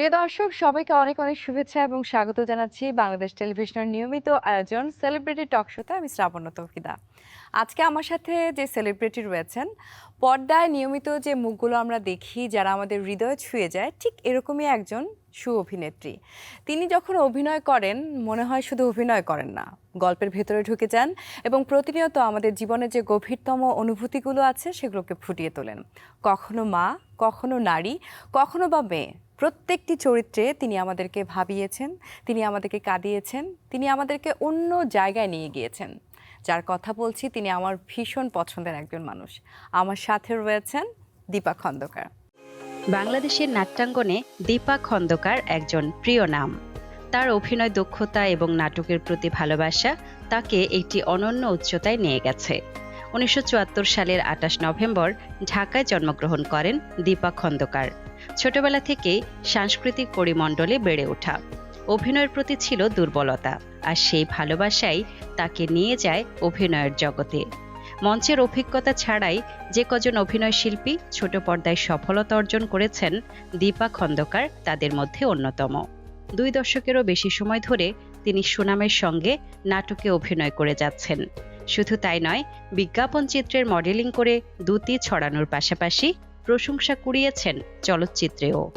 প্রিয় দর্শক, সবাইকে অনেক অনেক শুভেচ্ছা এবং স্বাগত জানাচ্ছি বাংলাদেশ টেলিভিশনের নিয়মিত আয়োজন সেলিব্রিটি টক শোতে। আমি শ্রাবণ তৌকিদা আজকে আমার সাথে যে সেলিব্রিটি রয়েছেন, পর্দায় নিয়মিত যে মুখগুলো আমরা দেখি, যারা আমাদের হৃদয় ছুঁয়ে যায়, ঠিক এরকমই একজন সু অভিনেত্রী। তিনি যখন অভিনয় করেন, মনে হয় শুধু অভিনয় করেন না, গল্পের ভেতরে ঢুকে যান এবং প্রতিনিয়ত আমাদের জীবনের যে গভীরতম অনুভূতিগুলো আছে, সেগুলোকে ফুটিয়ে তোলেন। কখনো মা, কখনো নারী, কখনো বা মেয়ে, প্রত্যেকটি চরিত্রে তিনি আমাদেরকে ভাবিয়েছেন, তিনি আমাদেরকে কাঁদিয়েছেন, তিনি আমাদেরকে অন্য জায়গায় নিয়ে গিয়েছেন। যার কথা বলছি, তিনি আমার ভীষণ পছন্দের একজন মানুষ। আমার সাথে রয়েছেন দীপা খন্দকার। বাংলাদেশের নাট্যাঙ্গনে দীপা খন্দকার একজন প্রিয় নাম। তার অভিনয় দক্ষতা এবং নাটকের প্রতি ভালোবাসা তাকে একটি অনন্য উচ্চতায় নিয়ে গেছে। উনিশশো চুয়াত্তর সালের আটাশ নভেম্বর ঢাকায় জন্মগ্রহণ করেন দীপা খন্দকার। ছোটবেলা থেকেই সাংস্কৃতিক পরিমণ্ডলে বেড়ে ওঠা। অভিনয়ের প্রতি ছিল দুর্বলতা, আর সেই ভালোবাসাই তাকে নিয়ে যায় অভিনয়ের জগতে। মঞ্চের অভিজ্ঞতা ছাড়াই যে কজন অভিনয় শিল্পী ছোট পর্দায় সফলতা অর্জন করেছেন দীপা খন্দকার তাদের মধ্যে অন্যতম। দুই দশকেরও বেশি সময় ধরে তিনি সুনামের সঙ্গে নাটকে অভিনয় করে যাচ্ছেন। শুধু তাই নয়, বিজ্ঞাপন চিত্রের মডেলিং করে দুতি ছড়ানোর পাশাপাশি প্রশংসা কুড়িয়েছেন চলচ্চিত্রেও।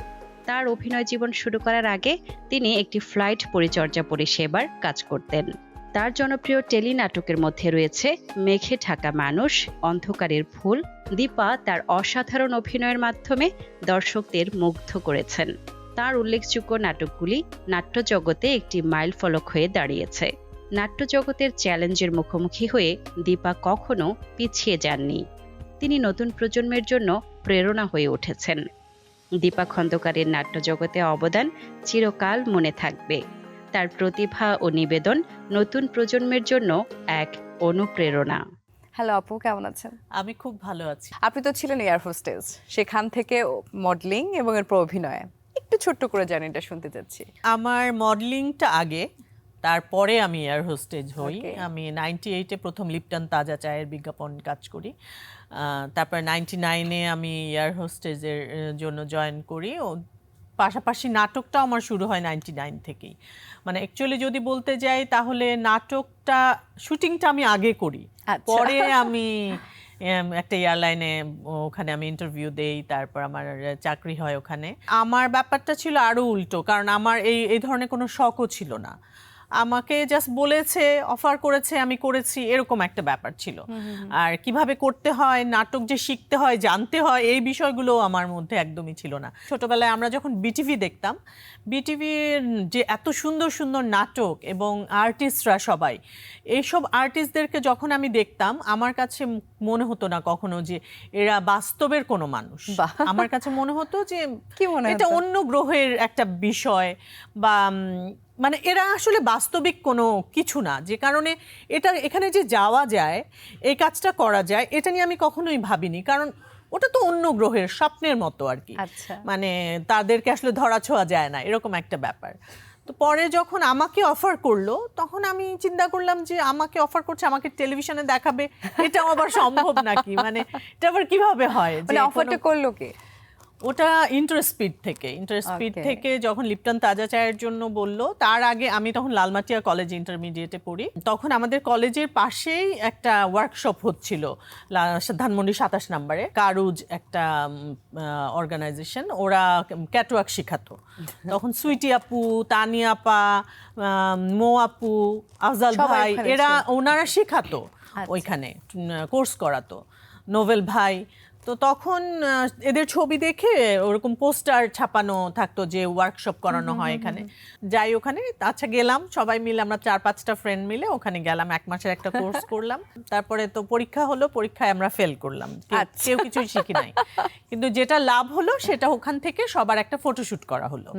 তার অভিনয় জীবন শুরু করার আগে তিনি একটি ফ্লাইট পরিচর্যা পরিষেবার কাজ করতেন। তার জনপ্রিয় টেলি নাটকের মধ্যে রয়েছে মেঘে ঢাকা মানুষ, অন্ধকারের ফুল। দীপা তার অসাধারণ অভিনয়ের মাধ্যমে দর্শকদের মুগ্ধ করেছেন। তার উল্লেখযোগ্য নাটকগুলি নাট্যজগতে একটি মাইল ফলক হয়ে দাঁড়িয়েছে। নাট্যজগতের চ্যালেঞ্জের মুখোমুখি হয়ে দীপা কখনো পিছিয়ে যাননি। তিনি নতুন প্রজন্মের জন্য প্রেরণা হয়ে উঠেছেন। দীপা খন্দকারের নাট্যজগতে অবদান চিরকাল মনে থাকবে। তার প্রতিভা ও নিবেদন নতুন প্রজন্মের জন্য এক অনুপ্রেরণা। হ্যালো আপু কেমন আছেন? আমি খুব ভালো আছি। আপনি তো ছিলেন এয়ার হোস্টেস সেখান থেকে মডেলিং এবং এরপর অভিনয়। একটু ছোট্ট করে জার্নিটা শুনতে চাচ্ছি। আমার মডেলিংটা আগে তারপরে আমি এয়ার হোস্টেজ হই। আমি নাইনটি এইটে প্রথম লিপটন তাজা চায়ের বিজ্ঞাপন কাজ করি। তারপর নাইনটি নাইনে আমি এয়ার হোস্টেজের জন্য জয়েন করি। ও পাশাপাশি নাটকটাও আমার শুরু হয় নাইনটি নাইন থেকেই। মানে অ্যাকচুয়ালি যদি বলতে যাই তাহলে নাটকটা শুটিংটা আমি আগে করি। আচ্ছা। পরে আমি একটা এয়ারলাইনে ওখানে আমি ইন্টারভিউ দেই তারপর আমার চাকরি হয় ওখানে। আমার ব্যাপারটা ছিল আরও উল্টো কারণ আমার এই এই ধরনের কোনো শখও ছিল না। আমাকে জাস্ট বলেছে অফার করেছে আমি করেছি এরকম একটা ব্যাপার ছিল। আর কীভাবে করতে হয় নাটক যে শিখতে হয় জানতে হয় এই বিষয়গুলো আমার মধ্যে একদমই ছিল না। ছোটবেলায় আমরা যখন বিটিভি দেখতাম বিটিভির যে এত সুন্দর সুন্দর নাটক এবং আর্টিস্টরা সবাই এইসব আর্টিস্টদেরকে যখন আমি দেখতাম আমার কাছে মনে হতো না কখনো যে এরা বাস্তবের কোনো মানুষ। আমার কাছে মনে হতো যে কি মনে এটা অন্য গ্রহের একটা বিষয় বা মানে এরা আসলে বাস্তবিক কোনো কিছু না। যে কারণে এটা এখানে যে যাওয়া যায় এই কাজটা করা যায় এটা নিয়ে আমি কখনোই ভাবিনি। কারণ ওটা তো অন্য গ্রহের স্বপ্নের মতো আর কি। আচ্ছা। মানে তাদেরকে আসলে ধরা ছোঁয়া যায় না এরকম একটা ব্যাপার। তো পরে যখন আমাকে অফার করল তখন আমি চিন্তা করলাম যে আমাকে অফার করছে আমাকে টেলিভিশনে দেখাবে। এটা আবার সম্ভব নাকি? মানে এটা আবার কীভাবে হয়? মানে অফারটা করল কে? ওটা ইন্টারস্পিড থেকে। ইন্টারস্পিড. থেকে যখন লিপটন তাজা চায়ের জন্য বলল তার আগে আমি তখন লালমাটিয়া কলেজ ইন্টারমিডিয়েটে পড়ি। তখন আমাদের কলেজের পাশেই একটা ওয়ার্কশপ হচ্ছিল ধানমন্ডি সাতাশ নম্বরে। কারুজ একটা অর্গানাইজেশন ওরা ক্যাটওয়ার্ক শেখাতো। তখন সুইটি আপু তানিয়া আপা মো আপু আফজাল ভাই এরা ওনারা শেখাতো আচ্ছা। ওইখানে কোর্স করাতো। নোভেল ভাই তো তখন এদের ছবি দেখে ওরকম পোস্টার ছাপানো থাকতো যে ওয়ার্কশপ করানো হয় এখানে। যাই ওখানে আচ্ছা গেলাম সবাই মিলে আমরা চার পাঁচটা ফ্রেন্ড মিলে ওখানে গেলাম এক মাসের একটা কোর্স করলাম। তারপরে তো পরীক্ষা হলো পরীক্ষায় আমরা ফেল করলাম। কেউ- আচ্ছা। কিছুই শিখি নাই। কিন্তু যেটা লাভ হলো সেটা ওখান থেকে সবার একটা ফটোশুট করা হলো।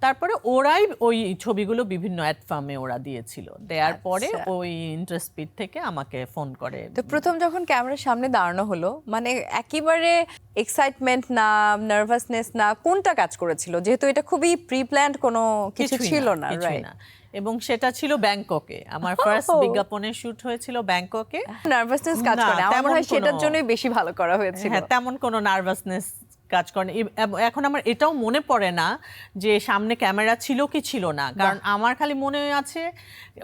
তারপরে ওরাই ওই ছবিগুলো বিভিন্ন অ্যাড ফার্মে ওরা দিয়েছিল। দেওয়ার পরে আচ্ছা। ওই ইন্টারেস্ট থেকে আমাকে ফোন করে। তো প্রথম যখন ক্যামেরার সামনে দাঁড়ানো হলো মানে একেবারে এক্সাইটমেন্ট না নার্ভাসনেস না কোনটা কাজ করেছিল? যেহেতু এটা খুবই প্রি প্ল্যান্ড কোনো কিছু ছিল না রাইট এবং সেটা ছিল ব্যাংককে। আমার ফার্স্ট. বিজ্ঞাপনের শুট হয়েছিল ব্যাংককে। নার্ভাসনেস কাজ করে আমার মনে হয় সেটার জন্যই বেশি ভালো করা হয়েছিল। হ্যাঁ তেমন কোনো নার্ভাসনেস কাজ করেন। এখন আমার এটাও মনে পড়ে না যে সামনে ক্যামেরা ছিল কি ছিল না। কারণ আমার খালি মনে আছে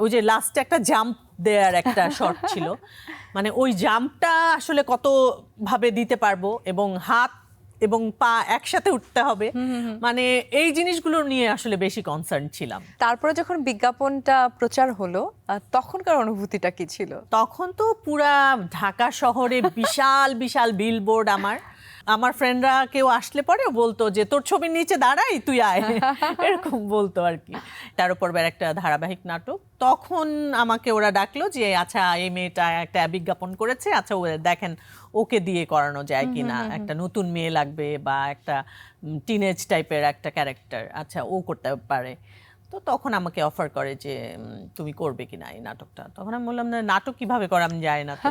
ওই যে লাস্টে একটা জাম্প দেয়ার একটা শট ছিল। মানে ওই জাম্পটা আসলে কত ভাবে দিতে পারব এবং হাত এবং পা একসাথে উঠতে হবে। মানে এই জিনিসগুলো নিয়ে আসলে বেশি কনসার্ন ছিলাম। তারপরে যখন বিজ্ঞাপনটা প্রচার হলো তখনকার অনুভূতিটা কি ছিল? তখন তো পুরা ঢাকা শহরে বিশাল বিশাল বিলবোর্ড আমার। আমার ফ্রেন্ডরা কেউ আসলে পরে বলতো যে তোর ছবির নিচে দাঁড়াই তুই আয়। এরকম বলতো আর কি। তার উপর একটা ধারাবাহিক নাটক। তখন আমাকে ওরা ডাকলো যে আচ্ছা এই মেয়েটা একটা বিজ্ঞাপন করেছে। আচ্ছা ও দেখেন ওকে দিয়ে করানো যায় কিনা। একটা নতুন মেয়ে লাগবে বা একটা টিনেজ টাইপের একটা ক্যারেক্টার আচ্ছা ও করতে পারে। তো তখন আমাকে অফার করে যে তুমি করবে কিনা এই নাটকটা। তখন আমি বললাম না নাটক কীভাবে করে আমি জানি না তো।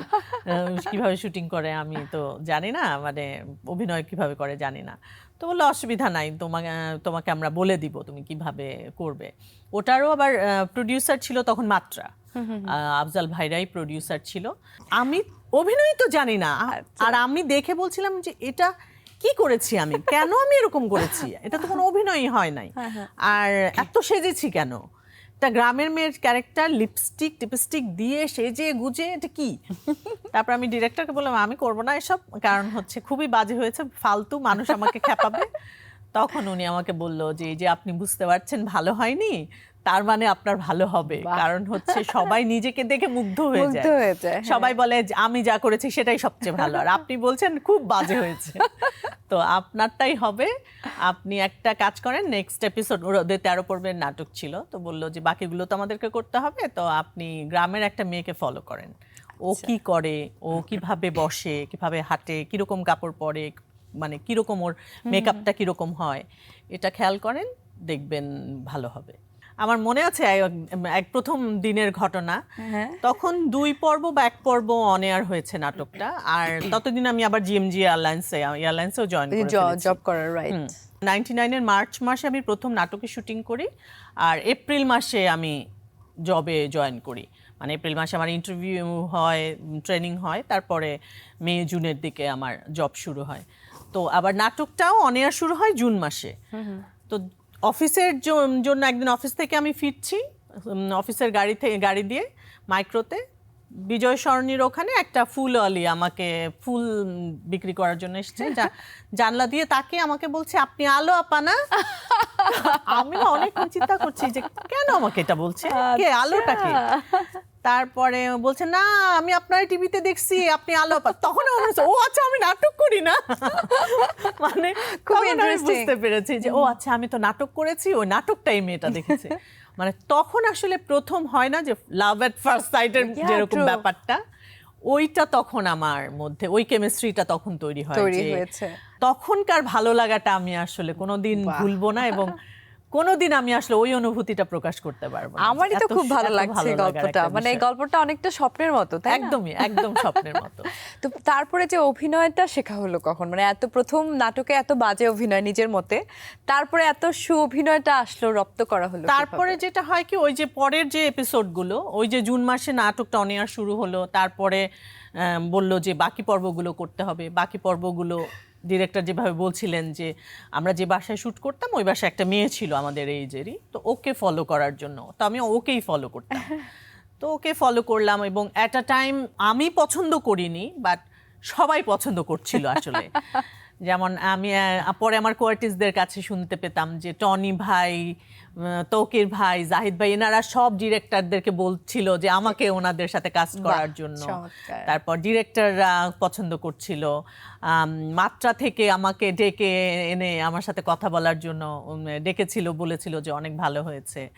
কীভাবে শুটিং করে আমি তো জানি না মানে অভিনয় কীভাবে করে জানি না। তো বলল অসুবিধা নাই তোমাকে তোমাকে আমরা বলে দিব তুমি কীভাবে করবে। ওটারও আবার প্রডিউসার ছিল তখন মাত্রা। আহ, আফজাল ভাইরাই প্রডিউসার ছিল। আমি অভিনয় তো জানি না। আর আমি দেখে বলছিলাম যে এটা কি করেছি আমি? কেন আমি এরকম করেছি? এটা তো কোনো অভিনয়ই হয় নাই। আর এত সেজেছি কেন? একটা গ্রামের মেয়ের ক্যারেক্টার লিপস্টিক টিপস্টিক দিয়ে সেজে গুজে এটা কি? তারপর আমি ডিরেক্টরকে বললাম আমি করব না এসব। কারণ হচ্ছে খুবই বাজে হয়েছে ফালতু মানুষ আমাকে খেপাবে তখন উনি আমাকে বলল যে এই যে আপনি বুঝতে পারছেন ভালো হয়নি। তার মানে আপনার ভালো হবে। কারণ হচ্ছে সবাই নিজেকে দেখে মুগ্ধ হয়ে যায়। হয়ে। সবাই বলে আমি যা করেছি সেটাই সবচেয়ে ভালো। আর আপনি বলছেন খুব বাজে হয়েছে। তো আপনারটাই হবে। আপনি একটা কাজ করেন নেক্সট এপিসোড ওদের তেরো পর্বের নাটক ছিল। তো বলল যে বাকিগুলো তো আমাদেরকে করতে হবে। তো আপনি গ্রামের একটা মেয়েকে ফলো করেন। ও কি করে? ও কীভাবে বসে? কীভাবে হাঁটে? কীরকম কাপড় পরে? মানে কীরকম ওর মেকআপটা কীরকম হয়? এটা খেয়াল করেন দেখবেন ভালো হবে। আমার মনে আছে এক- প্রথম দিনের ঘটনা। হ্যাঁ। তখন দুই পর্ব বা এক পর্ব অন এয়ার হয়েছে নাটকটা। আর ততদিন আমি আবার জিএমজি এয়ারলাইন্সে এয়ারলাইন্সেও জয়েন জব করার রাইট নাইনটি নাইনের মার্চ মাসে আমি প্রথম নাটকে শুটিং করি। আর এপ্রিল মাসে আমি জবে জয়েন করি। মানে এপ্রিল মাসে আমার ইন্টারভিউ হয় ট্রেনিং হয়। তারপরে মে জুনের দিকে আমার জব শুরু হয়। তো আবার নাটকটাও অন এয়ার শুরু হয় জুন মাসে। তো অফিসের জন্য একদিন অফিস থেকে আমি ফিরছি অফিসের গাড়ি থেকে গাড়ি দিয়ে মাইক্রোতে। বিজয় সরণির ওখানে একটা ফুলওয়ালি আমাকে ফুল বিক্রি করার জন্য এসছে জানলা দিয়ে তাকে আমাকে বলছে আপনি আলো আপা না? আমি অনেক চিন্তা করছি যে কেন আমাকে এটা বলছে? কে আলোটাকে তারপরে বলছে না আমি আপনার টিভিতে দেখছি আপনি আলো আপা। তখন আমার হচ্ছে, ও আচ্ছা আমি নাটক করি না? মানে খুব বুঝতে পেরেছি যে ও আচ্ছা আমি তো নাটক করেছি ওই নাটকটাই মেয়েটা দেখেছে। মানে তখন আসলে প্রথম হয় না যে লাভ এট ফার্স্ট সাইটের যেরকম ব্যাপারটা ওইটা তখন আমার মধ্যে ওই কেমিস্ট্রিটা তখন তৈরি হয় তখনকার ভালো লাগাটা আমি আসলে কোনোদিন ভুলবো না এবং কোনোদিন আমি আসলে ওই অনুভূতিটা প্রকাশ করতে পারব আমারই তো খুব ভালো লাগছে গল্পটা। মানে এই গল্পটা অনেকটা স্বপ্নের মতো তাই একদমই একদম স্বপ্নের মতো। তো তারপরে যে অভিনয়টা শেখা হলো কখন? মানে এত প্রথম নাটকে এত বাজে অভিনয় নিজের মতে তারপরে এত সু অভিনয়টা আসলো রপ্ত করা হলো তারপরে যেটা হয় কি ওই যে পরের যে এপিসোডগুলো ওই যে জুন মাসে নাটকটা অনেয়ার শুরু হলো তারপরে আহ, বলল যে বাকি পর্বগুলো করতে হবে বাকি পর্বগুলো ডিরেক্টর যেভাবে বলছিলেন যে আমরা যে বাসায় শ্যুট করতাম ওই বাসায় একটা মেয়ে ছিল আমাদের এইজেরই তো ওকে ফলো করার জন্য। তো আমি ওকেই ফলো করতাম। তো ওকে ফলো করলাম এবং অ্যাট আ টাইম আমি পছন্দ করিনি বাট সবাই পছন্দ করছিল আসলে। যেমন আমি পরে আমার কোয়ার্টিসদের কাছে শুনতে পেতাম যে টনি ভাই তৌকির ভাই জাহিদ ভাই এনারা সব ডিরেক্টরদেরকে বলছিল যে আমাকে ওনাদের সাথে কাজ করার জন্য। তারপর ডিরেক্টররা পছন্দ করছিল। মাত্রা থেকে আমাকে ডেকে এনে আমার সাথে কথা বলার জন্য ডেকেছিল বলেছিল যে অনেক ভালো হয়েছে।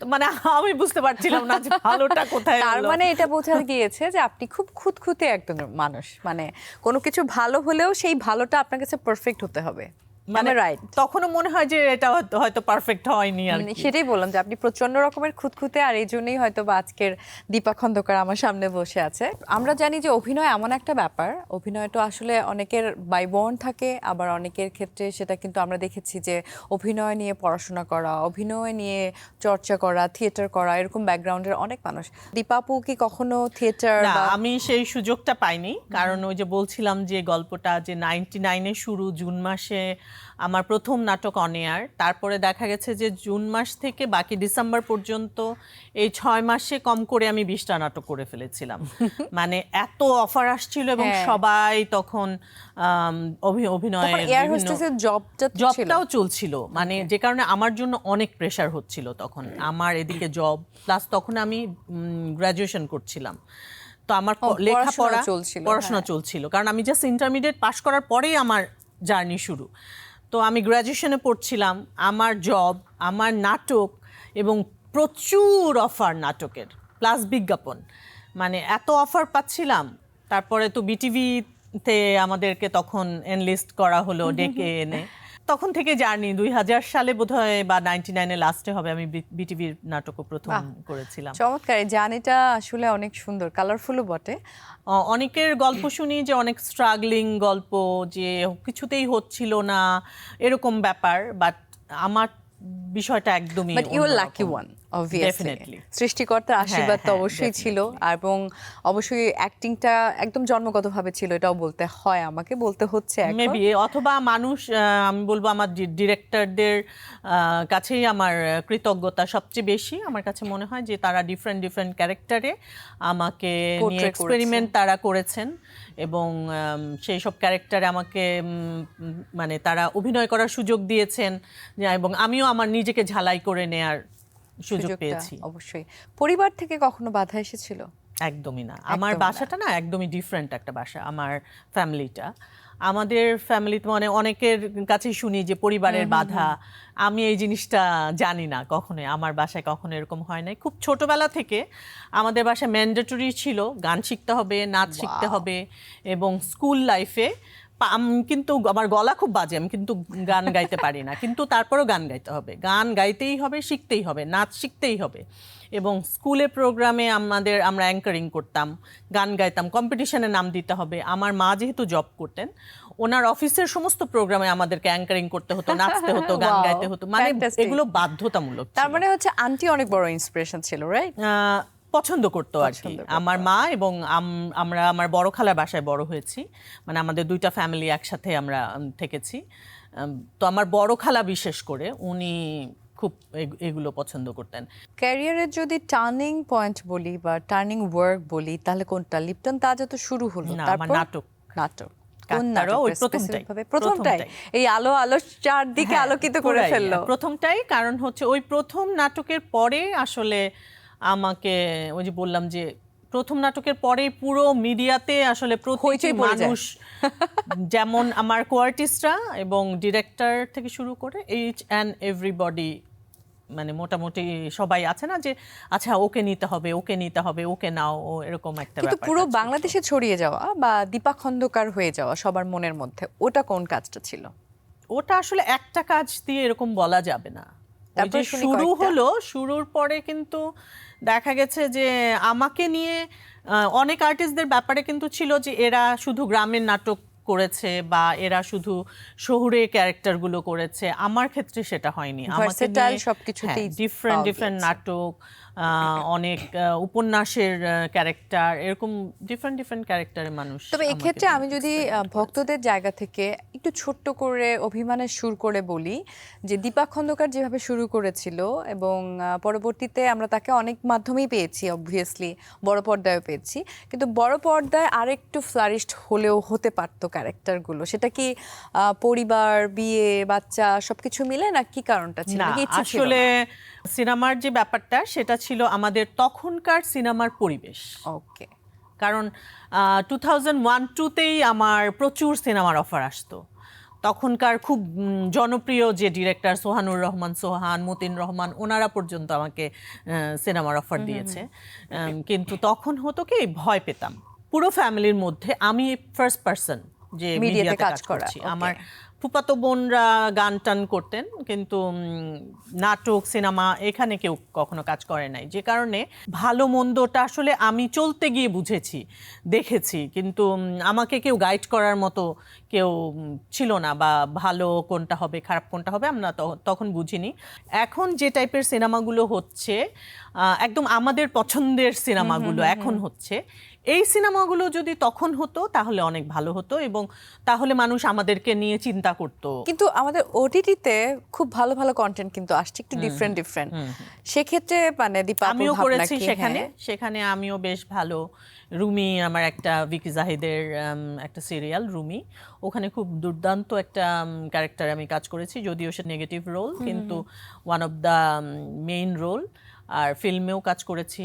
মানে আমি বুঝতে পারছিলাম না যে ভালোটা কোথায় তার মানে এটা বোঝা গিয়েছে যে আপনি খুব খুঁতখুঁতে একজন মানুষ। মানে কোনো কিছু ভালো হলেও সেই ভালোটা আপনার কাছে পারফেক্ট হতে হবে। মানে রাইট তখনও মনে হয় যে এটা হয়তো- পারফেক্ট হয়নি আর সেটাই বললাম যে আপনি প্রচণ্ড রকমের খুঁতখুঁতে আর এই জন্যই হয়তো বা আজকের দীপা খন্দকার আমার সামনে বসে আছে। আমরা জানি যে অভিনয় এমন একটা ব্যাপার অভিনয়টা আসলে অনেকের বাইবর্ন থাকে আবার অনেকের ক্ষেত্রে সেটা কিন্তু আমরা দেখেছি যে অভিনয় নিয়ে পড়াশোনা করা অভিনয় নিয়ে চর্চা করা থিয়েটার করা এরকম ব্যাকগ্রাউন্ডের অনেক মানুষ। দীপাপু কি কখনো থিয়েটার আমি সেই সুযোগটা পাইনি। কারণ ওই যে বলছিলাম যে গল্পটা যে নাইনটি নাইনে শুরু জুন মাসে আমার প্রথম নাটক অন এয়ার তারপরে দেখা গেছে যে জুন মাস থেকে বাকি ডিসেম্বর পর্যন্ত এই ছয় মাসে কম করে আমি বিশটা নাটক করে ফেলেছিলাম। মানে এত অফার আসছিল এবং হ্যাঁ। সবাই তখন আম, অভি- অভিনয়ের তখন এয়ার বিভিন্ন- হোস্টেসের জবটা ছিল। জবটাও চলছিল। মানে যে কারণে আমার জন্য অনেক প্রেশার হচ্ছিল তখন। আমার এদিকে জব প্লাস তখন আমি গ্রাজুয়েশন করছিলাম। তো আমার লেখাপড়া পড়াশোনা চলছিল, পড়াশোনা হ্যাঁ। চলছিল। কারণ আমি জাস্ট ইন্টারমিডিয়েট পাশ করার পরেই আমার জার্নি শুরু। তো আমি গ্র্যাজুয়েশনে পড়ছিলাম আমার জব আমার নাটক এবং প্রচুর অফার নাটকের প্লাস বিজ্ঞাপন। মানে এত অফার পাচ্ছিলাম তারপরে তো বিটিভিতে আমাদেরকে তখন এনলিস্ট করা হলো ডেকে এনে। তখন থেকে জার্নি দুই হাজার সালে বোধহয় বা নাইনটি নাইনে লাস্টে হবে আমি বিটিভির নাটকও প্রথম করেছিলাম। চমৎকার। জার্নিটা আসলে অনেক সুন্দর কালারফুলও বটে। অনেকের গল্প শুনি যে অনেক স্ট্রাগলিং গল্প যে কিছুতেই হচ্ছিল না এরকম ব্যাপার বাট আমার বিষয়টা একদমই but you. Lucky one obviously সৃষ্টিকর্তার আশীর্বাদ তো হ্যাঁ, অবশ্যই ছিল এবং অবশ্যই অ্যাক্টিংটা একদম জন্মগতভাবে ছিল এটাও বলতে হয় আমাকে বলতে হচ্ছে মেবি অথবা মানুষ আমি বলব আমার ডিরেক্টরদের কাছেই আমার কৃতজ্ঞতা সবচেয়ে বেশি। আমার কাছে মনে হয় যে তারা ডিফারেন্ট ডিফারেন্ট ক্যারেক্টারে আমাকে। এক্সপেরিমেন্ট তারা করেছেন এবং সেই সব ক্যারেক্টারে আমাকে মানে তারা অভিনয় করার সুযোগ দিয়েছেন। এবং আমিও আমার নিজেকে ঝালাই করে নেয়ার সুযোগ পেয়েছি। অবশ্যই। পরিবার থেকে কখনো বাধা এসেছিল? একদমই না। আমার বাসাটা না একদমই ডিফারেন্ট একটা বাসা আমার ফ্যামিলিটা আমাদের ফ্যামিলিতে মানে অনেকের কাছেই শুনি যে পরিবারের বাধা। আমি এই জিনিসটা জানি না কখনোই। আমার বাসায় কখনো এরকম হয় নাই। খুব ছোটবেলা থেকে আমাদের বাসায় ম্যান্ডেটরি ছিল। গান শিখতে হবে নাচ শিখতে হবে এবং স্কুল লাইফে কিন্তু আমার গলা খুব বাজে আমি কিন্তু গান গাইতে পারি না। কিন্তু তারপরও গান গাইতে হবে। গান গাইতেই হবে শিখতেই হবে নাচ শিখতেই হবে। এবং স্কুলে প্রোগ্রামে আমাদের আমরা অ্যাঙ্কারিং করতাম গান গাইতাম কম্পিটিশনে নাম দিতে হবে। আমার মা যেহেতু জব করতেন ওনার অফিসের সমস্ত প্রোগ্রামে আমাদেরকে অ্যাঙ্কারিং করতে হতো নাচতে হতো গান গাইতে হতো। মানে এগুলো বাধ্যতামূলক তার মানে হচ্ছে আন্টি অনেক বড় ইন্সপিরেশন ছিল রাইট পছন্দ করতো আর কি। আমার মা এবং আমরা আমার বড় খালার বাসায় বড় হয়েছি। মানে আমাদের দুইটা ফ্যামিলি একসাথে আমরা থেকেছি। তো আমার বড় খালা বিশেষ করে উনি খুব এগুলো পছন্দ করতেন। ক্যারিয়ারের যদি টার্নিং পয়েন্ট বলি বা টার্নিং ওয়ার্ক বলি তাহলে কোনটা? লিপটন তাজা তো শুরু হলো। না, আমার তারপর? নাটক। নাটক। প্রথমটাই। এই আলো আলো চারদিকে হ্যাঁ, আলোকিত করে ফেলল। প্রথমটাই কারণ হচ্ছে ওই প্রথম নাটকের পরে আসলে আমাকে ওই যে বললাম যে প্রথম নাটকের পরে পুরো মিডিয়াতে আসলে। মানুষ যেমন আমার কোয়ার্টিস্টরা এবং ডিরেক্টর থেকে শুরু করে এইচ অ্যান্ড এভরিবডি মানে মোটামুটি সবাই আছে না যে আচ্ছা ওকে নিতে হবে ওকে নিতে হবে ওকে নাও। ও এরকম একটা কিন্তু পুরো বাংলাদেশে ছড়িয়ে যাওয়া বা দীপা খন্দকার হয়ে যাওয়া সবার মনের মধ্যে ওটা কোন কাজটা ছিল? ওটা আসলে একটা কাজ দিয়ে এরকম বলা যাবে না। শুরু হলো শুরুর পরে কিন্তু দেখা গেছে যে আমাকে নিয়ে অনেক আর্টিস্টদের ব্যাপারে কিন্তু ছিল যে এরা শুধু গ্রামের নাটক করেছে বা এরা শুধু শহুরে ক্যারেক্টারগুলো করেছে। আমার ক্ষেত্রে সেটা হয়নি। আমার সবকিছুতেই ডিফারেন্ট ডিফারেন্ট নাটক অনেক উপন্যাসের ক্যারেক্টার এরকম ডিফারেন্ট ডিফারেন্ট ক্যারেক্টারের মানুষ তবে এক্ষেত্রে আমি যদি। ভক্তদের জায়গা থেকে একটু ছোট্ট করে অভিমানের সুর করে বলি যে দীপা খন্দকার যেভাবে শুরু করেছিল এবং পরবর্তীতে আমরা তাকে অনেক মাধ্যমেই পেয়েছি অবভিয়াসলি বড় পর্দায়ও পেয়েছি কিন্তু বড় পর্দায় আরেকটু ফ্লারিশড হলেও হতে পারতো ক্যারেক্টারগুলো সেটা কি আহ, পরিবার বিয়ে বাচ্চা সবকিছু মিলে না কি কারণটা ছিল? আসলে সিনেমার যে ব্যাপারটা সেটা ছিল আমাদের তখনকার সিনেমার পরিবেশ। ওকে। কারণ টু থাউজেন্ড ওয়ান টুতেই আমার প্রচুর সিনেমার অফার আসতো। তখনকার খুব জনপ্রিয় যে ডিরেক্টর সোহানুর রহমান সোহান মতিন রহমান ওনারা পর্যন্ত আমাকে সিনেমার অফার দিয়েছে। কিন্তু তখন হতো কি ভয় পেতাম। পুরো ফ্যামিলির মধ্যে আমি ফার্স্ট পার্সন যে মিডিয়াতে কাজ কাজ করা, করছি। আমার ফুপাতো বোনরা গান টান করতেন কিন্তু নাটক সিনেমা এখানে কেউ কখনো কাজ করে নাই। যে কারণে ভালো মন্দটা আসলে আমি চলতে গিয়ে বুঝেছি দেখেছি কিন্তু আমাকে কেউ গাইড করার মতো কেউ ছিল না বা ভালো কোনটা হবে খারাপ কোনটা হবে আমরা ত- তখন বুঝিনি। এখন যে টাইপের সিনেমাগুলো হচ্ছে একদম আমাদের পছন্দের সিনেমাগুলো এখন হচ্ছে এই সিনেমাগুলো যদি তখন হতো তাহলে অনেক ভালো হতো এবং তাহলে মানুষ আমাদেরকে নিয়ে চিন্তা করতো। কিন্তু আমাদের ওটিটিতে খুব ভালো ভালো কন্টেন্ট কিন্তু আসছে একটু ডিফারেন্ট ডিফারেন্ট সেক্ষেত্রে মানে দীপা আমিও করেছি সেখানে হ্যাঁ। সেখানে। আমিও বেশ ভালো। রুমি আমার একটা ভিকি জাহিদের একটা সিরিয়াল রুমি। ওখানে খুব দুর্দান্ত একটা ক্যারেক্টার আমি কাজ করেছি যদিও সে নেগেটিভ রোল কিন্তু one of the main role আর ফিল্মেও কাজ করেছি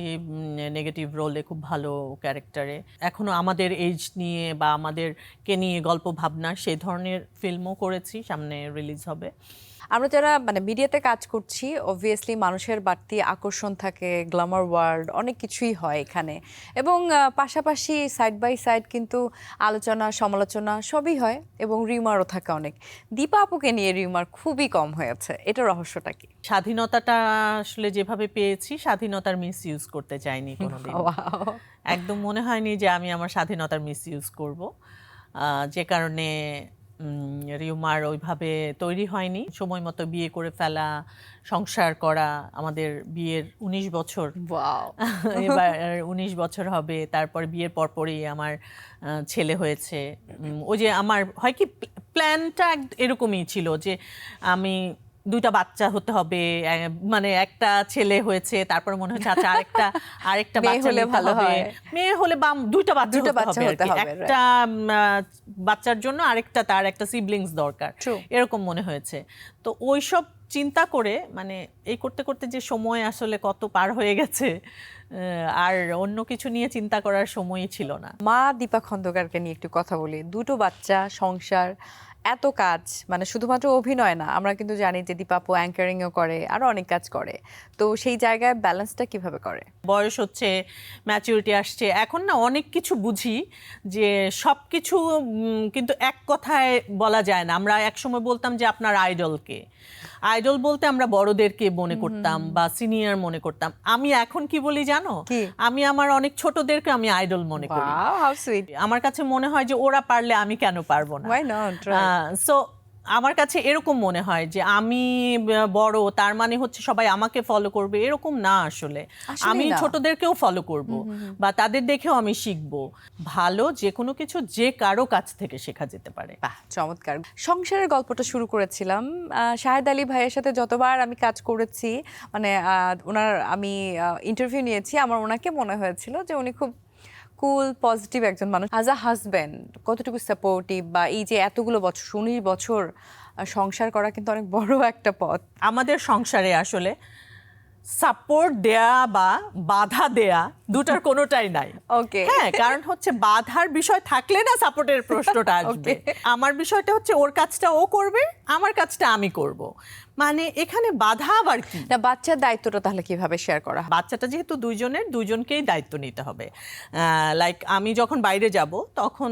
নেগেটিভ রোলে খুব ভালো ক্যারেক্টারে এখনও আমাদের এজ নিয়ে বা আমাদেরকে নিয়ে গল্প ভাবনা সেই ধরনের ফিল্মও করেছি, সামনে রিলিজ হবে। আমরা যারা মানে মিডিয়াতে কাজ করছি অবভিয়াসলি মানুষের বাড়তি আকর্ষণ থাকে গ্ল্যামার ওয়ার্ল্ড অনেক কিছুই হয় এখানে। এবং পাশাপাশি সাইড বাই সাইড কিন্তু আলোচনা সমালোচনা সবই হয় এবং রিউমারও থাকে অনেক। দীপা আপুকে নিয়ে রিউমার খুবই কম হয়েছে। এটা রহস্যটা কি? স্বাধীনতাটা আসলে যেভাবে পেয়েছি স্বাধীনতার মিস ইউজ করতে চাইনি কোনোদিন। একদম মনে হয়নি যে আমি আমার স্বাধীনতার মিস ইউজ করব যে কারণে রিউমার ওইভাবে তৈরি হয়নি। সময় মতো বিয়ে করে ফেলা সংসার করা আমাদের বিয়ের উনিশ বছর। এবার উনিশ বছর হবে তারপর বিয়ের পরপরই আমার ছেলে হয়েছে। ওই যে আমার হয় কি প্ল্যানটা এরকমই ছিল যে আমি দুইটা বাচ্চা হতে হবে মানে একটা ছেলে হয়েছে তারপর মনে হচ্ছে আচ্ছা আরেকটা আরেকটা বাচ্চা হলে ভালো হবে। মেয়ে হলে বা দুইটা বাচ্চা হতে বাচ্চা হবে হতে হবে, একটা বাচ্চার জন্য আরেকটা তার একটা সিবলিংস দরকার। এরকম মনে হয়েছে। তো ওইসব চিন্তা করে মানে এই করতে করতে যে সময় আসলে কত পার হয়ে গেছে আর অন্য কিছু নিয়ে চিন্তা করার সময়ই ছিল না। মা দীপা খন্দকারকে নিয়ে একটু কথা বলি। দুটো বাচ্চা সংসার এত কাজ মানে শুধুমাত্র অভিনয় না, আমরা কিন্তু জানি যে দীপাপু অ্যাঙ্কারিংও করে আরও অনেক কাজ করে। তো সেই জায়গায় ব্যালেন্সটা কীভাবে করে? বয়স হচ্ছে ম্যাচিউরিটি আসছে, এখন না অনেক কিছু বুঝি যে সব কিছু কিন্তু এক কথায় বলা যায় না। আমরা একসময় বলতাম যে আপনার আইডলকে আইডল বলতে আমরা বড়দেরকে মনে করতাম বা সিনিয়র মনে করতাম। আমি এখন কি বলি জানো? আমি আমার অনেক ছোটদেরকে আমি আইডল মনে করি। আমার কাছে মনে হয় যে ওরা পারলে আমি কেন পারব না? সো আমার কাছে এরকম মনে হয় যে আমি বড় তার মানে হচ্ছে সবাই আমাকে ফলো করবে এরকম না আসলে। আমি ছোটদেরকেও ফলো করব বা তাদের দেখেও আমি শিখব। ভালো যে কোনো কিছু যে কারও কাছ থেকে শেখা যেতে পারে। বাহ চমৎকার। সংসারের গল্পটা শুরু করেছিলাম। শাহেদ আলী ভাইয়ের সাথে যতবার আমি কাজ করেছি মানে ওনার আমি ইন্টারভিউ নিয়েছি আমার ওনাকে মনে হয়েছিল যে উনি খুব কুল পজিটিভ একজন মানুষ অ্যাজ আ হাজব্যান্ড কতটুকু সাপোর্টিভ বা এই যে এতগুলো বছর উনিশ বছর সংসার করা কিন্তু অনেক বড় একটা পথ। আমাদের সংসারে আসলে সাপোর্ট দেয়া বা বাধা দেয়া দুটার কোনোটাই নাই। ওকে হ্যাঁ কারণ হচ্ছে বাধার বিষয় থাকলে না সাপোর্টের প্রশ্নটা আসবে। আমার বিষয়টা হচ্ছে ওর কাজটা ও করবে আমার কাজটা আমি করব। মানে এখানে বাধা আবার কি? না বাচ্চার দায়িত্বটা তাহলে কীভাবে শেয়ার করা বাচ্চাটা যেহেতু দুইজনের দুইজনকেই দায়িত্ব নিতে হবে। লাইক আমি যখন বাইরে যাব তখন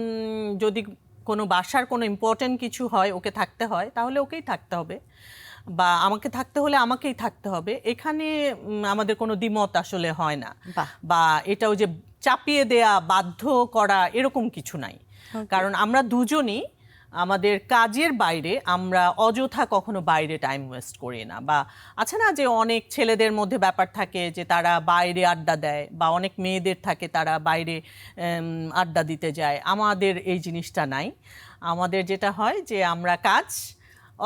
যদি কোনো বাসার কোনো ইম্পর্টেন্ট কিছু হয় ওকে থাকতে হয় তাহলে ওকেই থাকতে হবে। বা আমাকে থাকতে হলে আমাকেই থাকতে হবে। এখানে আমাদের কোনো দ্বিমত আসলে হয় না। বা এটাও যে চাপিয়ে দেয়া বাধ্য করা এরকম কিছু নাই। কারণ আমরা দুজনই আমাদের কাজের বাইরে আমরা অযথা কখনো বাইরে টাইম ওয়েস্ট করি না। বা আছে না যে অনেক ছেলেদের মধ্যে ব্যাপার থাকে যে তারা বাইরে আড্ডা দেয় বা অনেক মেয়েদের থাকে তারা বাইরে আড্ডা দিতে যায়। আমাদের এই জিনিসটা নাই। আমাদের যেটা হয় যে আমরা কাজ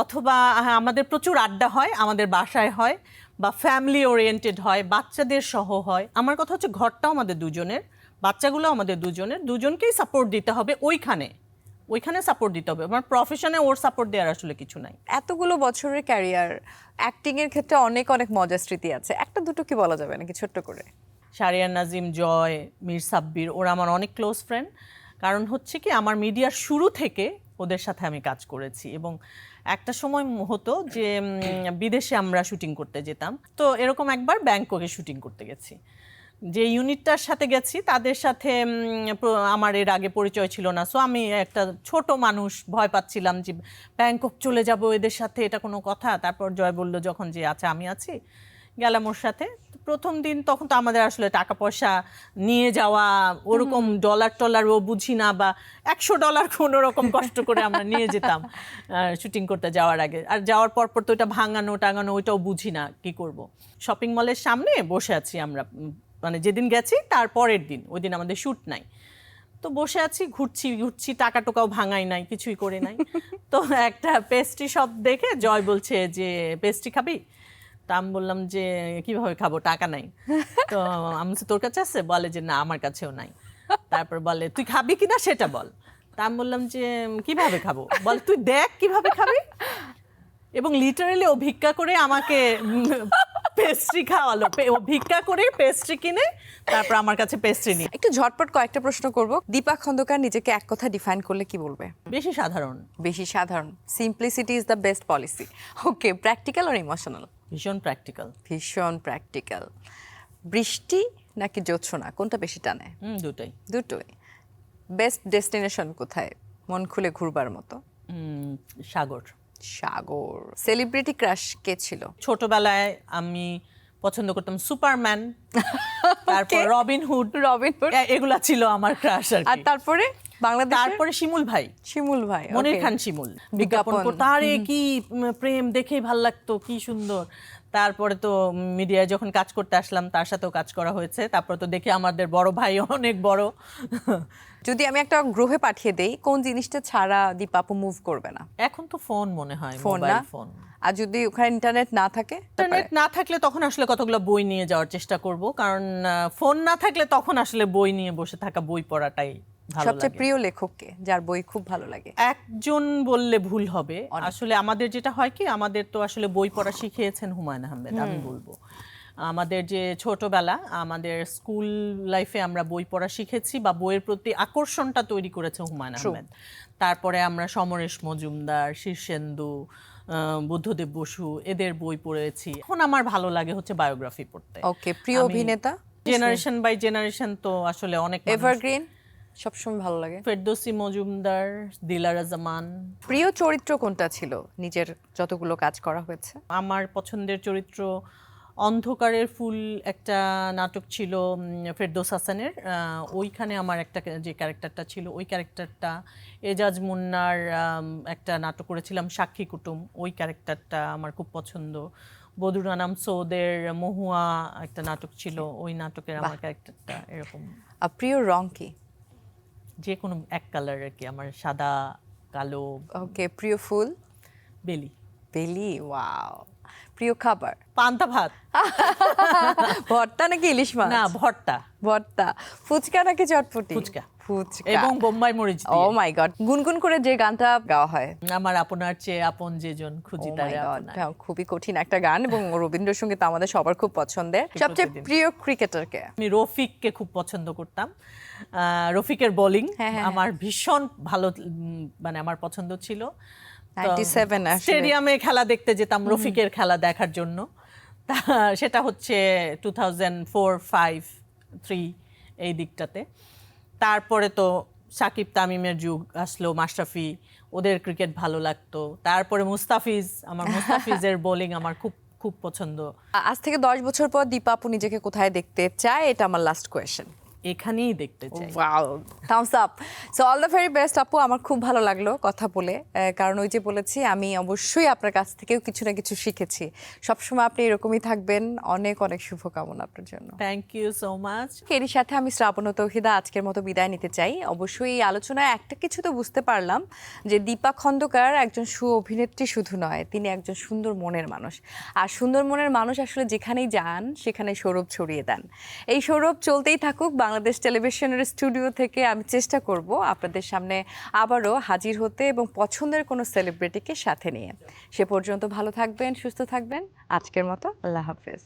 অথবা আমাদের প্রচুর আড্ডা হয় আমাদের বাসায় হয় বা ফ্যামিলি ওরিয়েন্টেড হয় বাচ্চাদের সহ হয়। আমার কথা হচ্ছে ঘরটাও আমাদের দুজনের বাচ্চাগুলো আমাদের দুজনের দুজনকেই সাপোর্ট দিতে হবে ওইখানে। ওইখানে সাপোর্ট দিতে হবে। আমার প্রফেশনে ওর সাপোর্ট দেওয়ার আসলে কিছু নাই। এতগুলো বছরের ক্যারিয়ার অ্যাক্টিং এর ক্ষেত্রে অনেক অনেক মজার স্মৃতি আছে। একটা দুটো কি বলা যাবে নাকি ছোট্ট করে? শারিয়ার নাজিম জয় মীর সাব্বির ওরা আমার অনেক ক্লোজ ফ্রেন্ড কারণ হচ্ছে কি আমার মিডিয়ার শুরু থেকে ওদের সাথে আমি কাজ করেছি এবং একটা সময় হতো যে বিদেশে আমরা শুটিং করতে যেতাম। তো এরকম একবার ব্যাংককে শুটিং করতে গেছি। যে ইউনিটটার সাথে গেছি, তাদের সাথে আমার এর আগে পরিচয় ছিল না। সো আমি একটা ছোট মানুষ, ভয় পাচ্ছিলাম যে, ব্যাংকক চলে যাব এদের সাথে, এটা কোনো কথা? তারপর জয় বলল যখন যে আচ্ছা আমি আছি। গেলাম ওর সাথে। প্রথম দিন তখন তো আমাদের আসলে টাকা পয়সা নিয়ে যাওয়া ওরকম ডলার টলার ও বুঝি না বা একশো ডলার কোনো রকম কষ্ট করে আমরা নিয়ে যেতাম শুটিং করতে যাওয়ার আগে। আর যাওয়ার পর পর তো ওটা ভাঙানো টাঙানো ওইটাও বুঝি না কি করব। শপিং মলের সামনে বসে আছি আমরা মানে যেদিন গেছি তার পরের দিন ওই দিন আমাদের শ্যুট নাই। তো বসে আছি ঘুরছি ঘুরছি টাকা টোকাও ভাঙাই নাই কিছুই করে নাই। তো একটা পেস্ট্রি শপ দেখে জয় বলছে যে পেস্ট্রি খাবি? তা আমি বললাম যে কীভাবে খাব? টাকা নাই। তো আমি বলছি, তোর কাছে আছে? বলে যে না আমার কাছেও নাই। তারপর বলে তুই খাবি কিনা সেটা বল। তা আমি বললাম যে কীভাবে খাব? বল তুই দেখ কীভাবে খাবি। এবং লিটারেলি ও ভিক্ষা করে আমাকে পেস্ট্রি খাওয়ালো। পে- ও ভিক্ষা করে পেস্ট্রি কিনে তারপর আমার কাছে পেস্ট্রি নিয়ে। একটু ঝটপট কয়েকটা প্রশ্ন করব। দীপা খন্দকার নিজেকে এক কথা ডিফাইন করলে কি বলবে? বেশি সাধারণ। বেশি সাধারণ। Simplicity is the best policy okay practical R emotional ভীষণ প্র্যাকটিক্যাল ভীষণ প্র্যাকটিক্যাল বৃষ্টি নাকি জ্যোৎসনা কোনটা বেশি টানে? দুটোই। দুটোই। বেস্ট ডেস্টিনেশন কোথায়? মন খুলে ঘুরবার মতো। সাগর। সাগর। সেলিব্রিটি ক্রাশ কে ছিল? ছোটবেলায় আমি পছন্দ করতাম সুপারম্যান তারপর রবিন হুড রবিন হুড এগুলা ছিল আমার ক্রাশ আর তারপরে? বাংলাদেশ তারপরে শিমুল ভাই। শিমুল ভাই মনির খান শিমুল। বিজ্ঞাপন আরে কি প্রেম দেখেই ভালো লাগতো কি সুন্দর। তারপরে তো মিডিয়ায় যখন কাজ করতে আসলাম তার সাথেও কাজ করা হয়েছে। তারপর তো দেখি আমাদের বড় ভাই অনেক বড়। যদি আমি একটা গ্রহে পাঠিয়ে দেই কোন জিনিসটা ছাড়া দীপাপু মুভ করবে না? এখন তো ফোন মনে হয় ফোন না? ফোন। আর যদি ওখানে ইন্টারনেট না থাকে ইন্টারনেট না থাকলে তখন আসলে কতগুলো বই নিয়ে যাওয়ার চেষ্টা করব। কারণ ফোন না থাকলে তখন আসলে বই নিয়ে বসে থাকা বই পড়াটাই সবচেয়ে প্রিয় লেখককে যার বই খুব ভালো লাগে। একজন বললে ভুল হবে। আসলে আমাদের যেটা হয় কি আমাদের তো আসলে বই পড়া শিখিয়েছেন হুমায়ুন আহমেদ আমি বলব। আমাদের যে ছোটবেলা আমাদের স্কুল লাইফে আমরা বই পড়া শিখেছি বা বইয়ের প্রতি আকর্ষণটা তৈরি করেছে হুমায়ুন আহমেদ। তারপরে আমরা সমরেশ মজুমদার শীর্ষেন্দু বুদ্ধদেব বসু এদের বই পড়েছি। এখন আমার ভালো লাগে হচ্ছে বায়োগ্রাফি পড়তে। ওকে প্রিয় অভিনেতা? জেনারেশন বাই জেনারেশন তো আসলে অনেক। এভারগ্রিন সবসময় ভালো লাগে। ফেরদৌসি মজুমদার দিলারা জামান। প্রিয় চরিত্র কোনটা ছিল? নিজের যতগুলো কাজ করা হয়েছে। আমার পছন্দের চরিত্র অন্ধকারের ফুল একটা নাটক ছিল ফেরদৌস হাসানের। ওইখানে আমার একটা যে ক্যারেক্টারটা ছিল ওই ক্যারেক্টারটা এজাজ মুন্নার একটা নাটক করেছিলাম সাক্ষী কুটুম। ওই ক্যারেক্টারটা আমার খুব পছন্দ। বদরুনানাম সৌদের মহুয়া একটা নাটক ছিল ওই নাটকের আমার ক্যারেক্টারটা এরকম। প্রিয় রং কি? যে কোনো এক কালার আর কি আমার সাদা কালো ওকে প্রিয় ফুল? বেলি। বেলি ওয়াও প্রিয় খাবার? পান্তা ভাত। ভর্তা নাকি ইলিশ মাছ? না ভর্তা। ভর্তা। ফুচকা নাকি চটপটি? ফুচকা। ফুচকা এবং বোম্বাই মরিচ ও মাই গড গুনগুন করে যে গানটা গাওয়া হয়। আমার আপনার চেয়ে আপন যেজন খুঁজি Oh তারে হ্যাঁ, খুবই কঠিন একটা গান এবং রবীন্দ্রসঙ্গীত আমাদের সবার খুব পছন্দের। সবচেয়ে। প্রিয় ক্রিকেটারকে আমি রফিককে খুব পছন্দ করতাম। রফিকের বোলিং হ্যাঁ, হ্যাঁ, আমার ভীষণ ভালো মানে আমার পছন্দ ছিল। 97 আসলে। স্টেডিয়ামে খেলা দেখতে যেতাম রফিকের খেলা দেখার জন্য। সেটা হচ্ছে two thousand four five three এই দিকটাতে। তারপরে তো সাকিব তামিমের যুগ আসলো মাশরাফি ওদের ক্রিকেট ভালো লাগতো। তারপরে মুস্তাফিজ আমার মুস্তাফিজের বোলিং আমার খুব খুব পছন্দ। আজ থেকে দশ বছর পর দীপা দীপাপু নিজেকে কোথায় দেখতে চায় এটা আমার লাস্ট কোয়েশ্চেন এখানেই দেখতে চাই। Wow thumbs up so all the very best আপু। আমার খুব ভালো লাগল কথা বলে। কারণ ওই যে বলেছি আমি অবশ্যই আপনার কাছ থেকেও কিছু না কিছু শিখেছি। সবসময় আপনি এরকমই থাকবেন। অনেক অনেক শুভকামনা আপনার জন্য। থ্যাংক ইউ সো মাচ এরই সাথে আমি শ্রাবণ তৌহিদা আজকের মতো বিদায় নিতে চাই। অবশ্যই এই আলোচনায় একটা কিছু তো বুঝতে পারলাম যে দীপা খন্দকার একজন সু অভিনেত্রী শুধু নয় তিনি একজন সুন্দর মনের মানুষ। আর সুন্দর মনের মানুষ আসলে যেখানেই যান সেখানে সৌরভ ছড়িয়ে দেন। এই সৌরভ চলতেই থাকুক বাংলাদেশ টেলিভিশনের স্টুডিও থেকে আমি চেষ্টা করব আপনাদের সামনে আবারও হাজির হতে এবং পছন্দের কোনো সেলিব্রিটিকে সাথে নিয়ে। সে পর্যন্ত ভালো থাকবেন, সুস্থ থাকবেন। আজকের মতো আল্লাহ হাফেজ।